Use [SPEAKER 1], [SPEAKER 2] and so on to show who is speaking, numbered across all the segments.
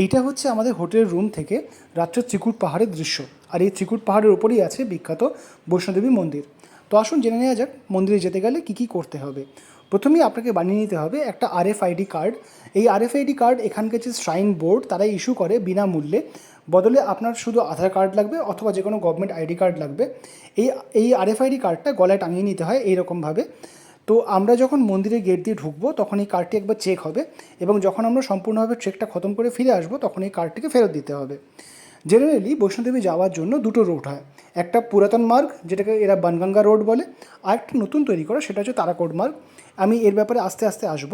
[SPEAKER 1] এইটা হচ্ছে আমাদের হোটেলের রুম থেকে রাত্রের ত্রিকুট পাহাড়ের দৃশ্য। আর এই ত্রিকুট পাহাড়ের ওপরেই আছে বিখ্যাত বৈষ্ণোদেবী মন্দির। তো আসুন জেনে নেওয়া যাক মন্দিরে যেতে গেলে কী কী করতে হবে। প্রথমেই আপনাকে বানিয়ে নিতে হবে একটা R F I D card. এই R F I D card এখানকার যে শ্রাইন বোর্ড, তারা ইস্যু করে বিনামূল্যে। বদলে আপনার শুধু আধার কার্ড লাগবে অথবা যে কোনো গভর্নমেন্ট আইডি কার্ড লাগবে। এই এই আরএফআইডি কার্ডটা গলায় টাঙিয়ে নিতে হয় এইরকমভাবে। তো আমরা যখন মন্দিরের গেট দিয়ে ঢুকবো, তখন এই কার্ডটি একবার চেক হবে এবং যখন আমরা সম্পূর্ণভাবে ট্রেকটা খতম করে ফিরে আসব, তখন এই কার্ডটিকে ফেরত দিতে হবে। জেনারেলি বৈষ্ণোদেবী যাওয়ার জন্য দুটো রুট হয়। একটা পুরাতন মার্গ, যেটাকে এরা বানগঙ্গা রোড বলে, আর একটা নতুন তৈরি করা, সেটা হচ্ছে তারাকোট মার্গ। আমি এর ব্যাপারে আস্তে আস্তে আসব।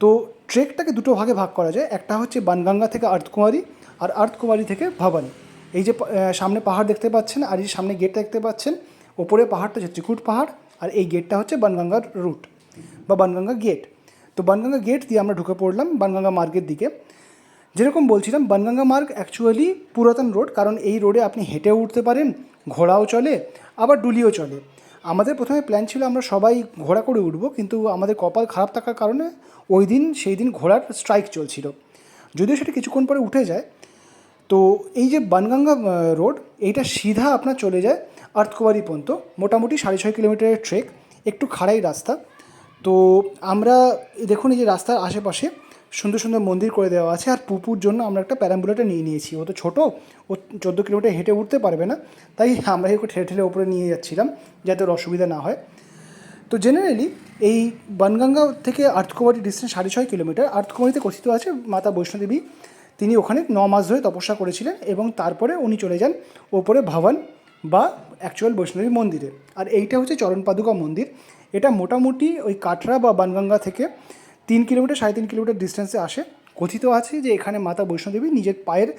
[SPEAKER 1] তো ট্রেকটাকে দুটো ভাগে ভাগ করা যায়। একটা হচ্ছে বানগঙ্গা থেকে আর্থকুমারী আর আর্থকুমারী থেকে ভবানী এই যে সামনে পাহাড় দেখতে পাচ্ছেন, আর এই সামনে গেট দেখতে পাচ্ছেন, ওপরে পাহাড়টা হচ্ছে ত্রিকুট পাহাড়, আর এই গেটটা হচ্ছে বানগঙ্গার রুট বা বানগঙ্গা গেট তো বানগঙ্গা গেট দিয়ে আমরা ঢুকে পড়লাম বানগঙ্গা মার্গের দিকে। যেরকম বলছিলাম বানগঙ্গা মার্গ অ্যাকচুয়ালি পুরাতন রোড কারণ এই রোডে আপনি হেঁটেও উঠতে পারেন, ঘোড়াও চলে, আবার ডুলিও চলে। আমাদের প্রথমে প্ল্যান ছিল আমরা সবাই ঘোড়া করে উঠবো, কিন্তু আমাদের কপাল খারাপ থাকার কারণে ওই দিন, সেই দিন ঘোড়ার স্ট্রাইক চলছিল। যদিও সেটা কিছুক্ষণ পরে উঠে যায় তো এই যে বানগঙ্গা রোড, এইটা সিধা আপনার চলে যায় আর্থকুমারি পর্যন্ত, মোটামুটি সাড়ে ছয় কিলোমিটারের ট্রেক একটু খাড়াই রাস্তা। তো আমরা দেখুন এই যে রাস্তার আশেপাশে সুন্দর সুন্দর মন্দির করে দেওয়া আছে, আর পুপুর জন্য আমরা একটা প্যারাম্বুলেটর নিয়ে নিয়েছি। ও তো ছোটো, ও চোদ্দ কিলোমিটার হেঁটে উঠতে পারবে না, তাই আমরা একটু ঠেলে ঠেলে ওপরে নিয়ে যাচ্ছিলাম, যাতে ওর অসুবিধা না হয়। তো জেনারেলি এই বনগঙ্গা থেকে আর্থকুমারী ডিস্টেন্স সাড়ে ছয় কিলোমিটার আর্থকুমারীতে কথিত আছে মাতা বৈষ্ণোদেবী তিনি ওখানে ন মাস ধরে তপস্যা করেছিলেন এবং তারপরে উনি চলে যান ওপরে ভবন বা অ্যাকচুয়াল বৈষ্ণবী মন্দিরে। আর এইটা হচ্ছে চরণ পাদুকা মন্দির। এটা মোটামুটি ওই কাটরা বা বানগঙ্গা থেকে তিন কিলোমিটার, সাড়ে তিন কিলোমিটার ডিস্টেন্সে আসে। কথিত আছে যে এখানে মাতা বৈষ্ণোদেবী নিজের পায়ের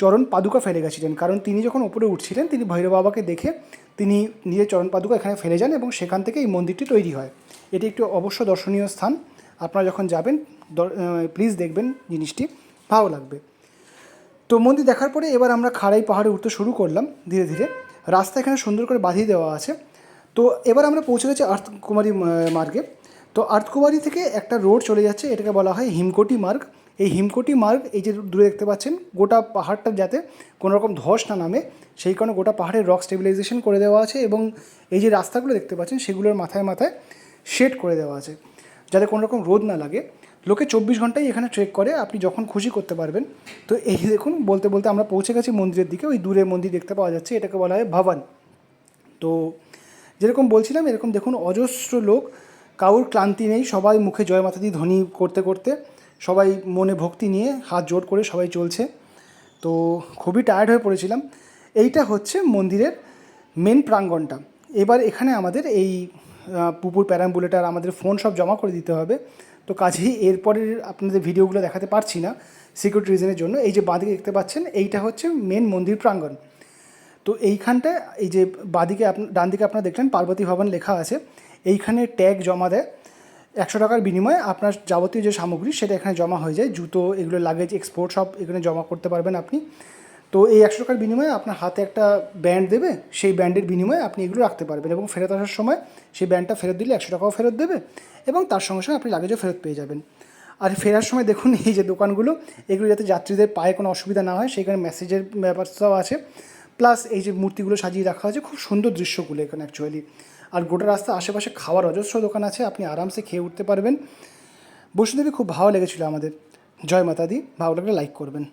[SPEAKER 1] চরণ পাদুকা ফেলে গেছিলেন। কারণ তিনি যখন ওপরে উঠছিলেন, তিনি ভৈরব বাবাকে দেখে তিনি নিজের চরণ পাদুকা এখানে ফেলে যান এবং সেখান থেকে এই মন্দিরটি তৈরি হয়। এটি একটি অবশ্য দর্শনীয় স্থান। আপনারা যখন যাবেন প্লিজ দেখবেন জিনিসটি। ভালো লাগবে। তো মন্দির দেখার পরে এবার আমরা খাড়াই পাহাড়ে উঠতে শুরু করলাম ধীরে ধীরে। রাস্তা এখানে সুন্দর করে বাঁধিয়ে দেওয়া আছে। তো এবার আমরা পৌঁছে গেছি আর্থকুমারী মার্গে। তো আর্থকুমারী থেকে একটা রোড চলে যাচ্ছে, এটাকে বলা হয় হিমকোটি মার্গ। এই হিমকোটি মার্গ এই যে দূরে দেখতে পাচ্ছেন, গোটা পাহাড়টা যাতে কোনো রকম ধস না নামে, সেই কারণে গোটা পাহাড়ের রক স্টেবিলাইজেশন করে দেওয়া আছে এবং এই যে রাস্তাগুলো দেখতে পাচ্ছেন, সেগুলোর মাথায় মাথায় শেড করে দেওয়া আছে, যাতে কোনো রকম রোদ না লাগে। লোকে চব্বিশ ঘন্টাই এখানে ট্রেক করে, আপনি যখন খুশি করতে পারবেন। তো এই দেখুন, বলতে বলতে আমরা পৌঁছে গেছি মন্দিরের দিকে, ওই দূরে মন্দির দেখতে পাওয়া যাচ্ছে, এটাকে বলা হয় ভবন। তো যেরকম বলছিলাম, এরকম দেখুন অজস্র লোক, কারোর ক্লান্তি নেই, সবাই মুখে জয় মাতা দি ধ্বনি করতে করতে, সবাই মনে ভক্তি নিয়ে হাত জোর করে সবাই চলছে। তো খুবই টায়ার্ড হয়ে পড়েছিলাম। এইটা হচ্ছে মন্দিরের মেন প্রাঙ্গণটা এবার এখানে আমাদের এই পুকুর, প্যারাম্বুলেটার, আমাদের ফোন সব জমা করে দিতে হবে। তো কাজেই এরপরের আপনাদের ভিডিওগুলো দেখাতে পারছি না সিকিউরিটি রিজনের জন্য। এই যে বাঁদিকে দেখতে পাচ্ছেন, এইটা হচ্ছে মেন মন্দির প্রাঙ্গণ। তো এইখানটায় এই যে বাদিকে আপনি ডান দিকে আপনারা দেখলেন, পার্বতী ভবন লেখা আছে। এইখানে ট্যাগ জমা দেয়। একশো টাকার বিনিময়ে আপনার যাবতীয় যে সামগ্রী, সেটা এখানে জমা হয়ে যায়। জুতো, এগুলো লাগেজ এক্সপোর্ট সব এখানে জমা করতে পারবেন আপনি। তো এই একশো টাকার বিনিময়ে আপনার হাতে একটা ব্যান্ড দেবে, সেই ব্যান্ডের বিনিময়ে আপনি এগুলো রাখতে পারবেন এবং ফেরত আসার সময় সেই ব্যান্ডটা ফেরত দিলে একশো টাকাও ফেরত দেবে এবং তার সঙ্গে সঙ্গে আপনি লাগেজও ফেরত পেয়ে যাবেন। আর ফেরার সময় দেখুন এই যে দোকানগুলো, এগুলো যাতে যাত্রীদের পায়ে কোনো অসুবিধা না হয় সেখানে মেসেজের ব্যবস্থাও আছে। প্লাস এই যে মূর্তিগুলো সাজিয়ে রাখা আছে, খুব সুন্দর দৃশ্যগুলো এখানে অ্যাকচুয়ালি আর গোটা রাস্তা আশেপাশে খাওয়ার অজস্র দোকান আছে, আপনি আরামসে খেয়ে উঠতে পারবেন। বসুদেবী খুব ভালো লেগেছিলো আমাদের। জয় মাতা দি ভালো লাগলে লাইক করবেন।